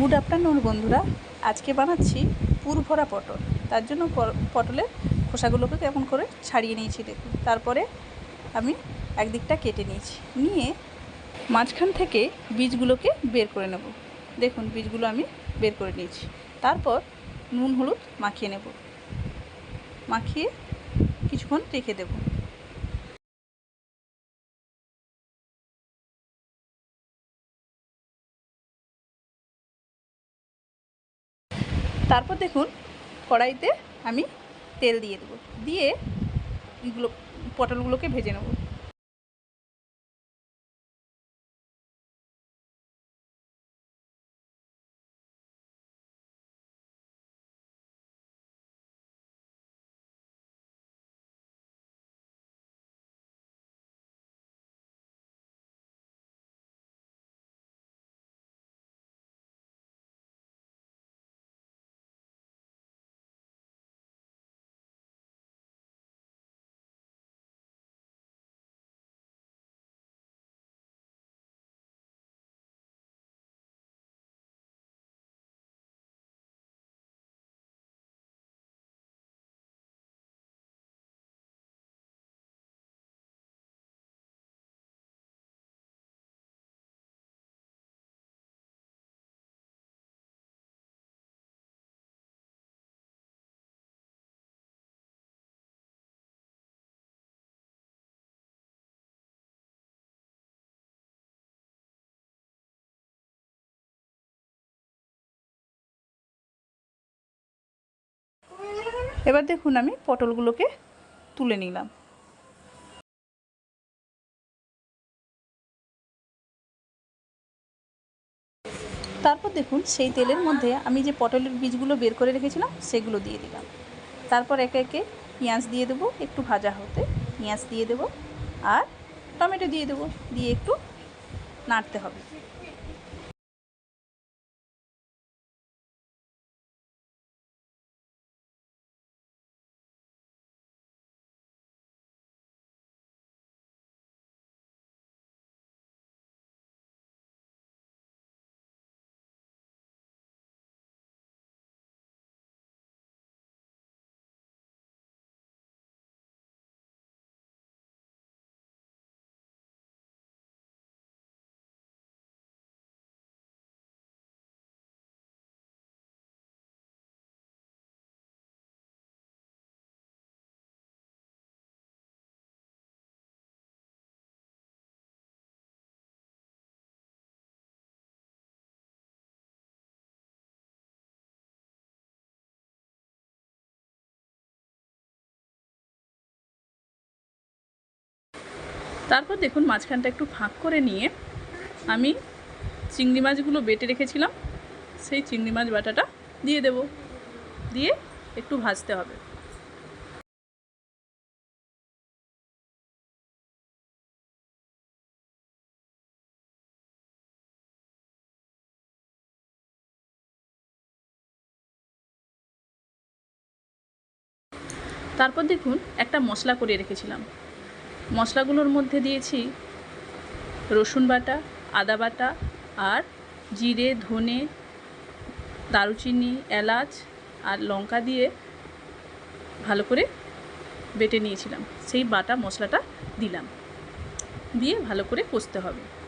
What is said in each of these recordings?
Good afternoon বন্ধুরা। আজকে বানাচ্ছি পুর ভরা পটল। তার জন্য পটলের খোসাগুলোকে কেমন করে ছাড়িয়ে নিয়েছি দেখুন। তারপরে আমি একদিকটা কেটে নিয়েছি। নিয়ে মাঝখান থেকে বীজগুলোকে বের করে নেব। দেখুন, বীজগুলো আমি বের করে নিয়েছি। তারপর নুন, হলুদ মাখিয়ে নেব। মাখিয়ে কিছুক্ষণ রেখে দেবো। তারপর দেখুন কড়াইতে আমি তেল দিয়ে দেবো। দিয়ে এগুলো পটলগুলোকে ভেজে নেব। এবার দেখুন আমি পটলগুলোকে তুলে নিলাম। তারপর দেখুন সেই তেলের মধ্যে আমি যে পটলের বীজগুলো বের করে রেখেছিলাম, সেগুলো দিয়ে দিলাম। তারপর একে একে পেঁয়াজ দিয়ে দেবো, একটু ভাজা হতে। পেঁয়াজ দিয়ে দেবো আর টমেটো দিয়ে দেবো, দিয়ে একটু নাড়তে হবে। তারপর দেখুন মাঝখানটা একটু ফাঁক করে নিয়ে আমি চিংড়ি মাছগুলো বেটে রেখেছিলাম। সেই চিংড়ি মাছ বাটাটা দিয়ে দেব। দিয়ে একটু ভাজতে হবে। তারপর দেখুন একটা মশলা করে রেখেছিলাম। মশলাগুলোর মধ্যে দিয়েছি রসুন বাটা, আদা বাটা আর জিরে, ধনে, দারুচিনি, এলাচ আর লঙ্কা দিয়ে ভালো করে বেটে নিয়েছিলাম। সেই বাটা মশলাটা দিলাম। দিয়ে ভালো করে কষতে হবে।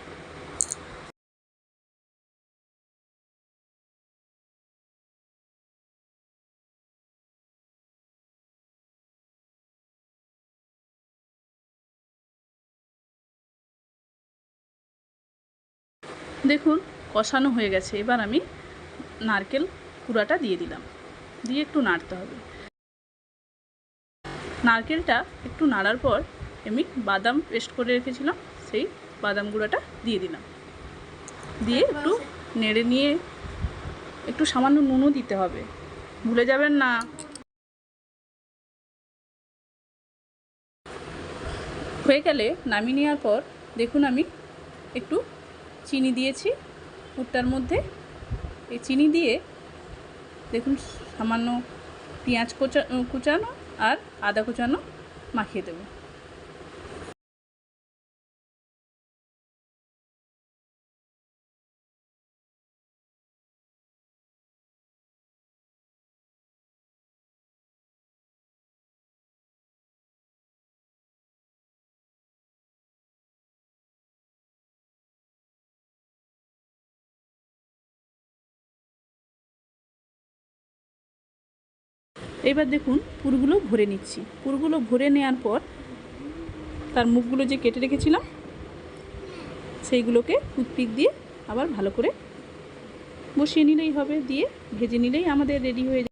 দেখুন, কষানো হয়ে গেছে। এবার আমি নারকেল কুড়াটা দিয়ে দিলাম। দিয়ে একটু নাড়তে হবে। নারকেলটা একটু নাড়ার পর আমি বাদাম পেস্ট করে রেখেছিলাম, সেই বাদাম গুঁড়াটা দিয়ে দিলাম। দিয়ে একটু নেড়ে নিয়ে একটু সামান্য নুনও দিতে হবে। ভুলে যাবেন না। হয়ে গেলে নামিয়ে নেওয়ার পর দেখুন আমি একটু চিনি দিয়েছি, পুরটার মধ্যে। এই চিনি দিয়ে দেখুন, সামান্য পেঁয়াজ কোচা, কুচানো আর আদা কুচানো মাখিয়ে দেবো। এবার দেখুন, পুরগুলো ভরে নিচ্ছি। পুরগুলো ভরে নেওয়ার পর তার মুখগুলো যে কেটে রেখেছিলাম, সেইগুলোকে টুথপিক দিয়ে আবার ভালো করে বসিয়ে নিলেই হবে, দিয়ে ভেজে নিলেই আমাদের রেডি হয়ে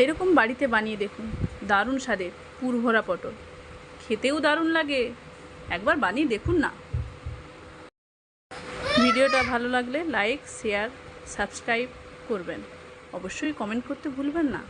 এইরকম বাড়িতে বানিয়ে দেখুন। দারুণ স্বাদের, পুরভরা পটল। খেতেও দারুণ লাগে। একবার বানিয়ে দেখুন না। ভিডিওটা ভালো লাগলে লাইক, শেয়ার, সাবস্ক্রাইব করবেন। অবশ্যই কমেন্ট করতে ভুলবেন না।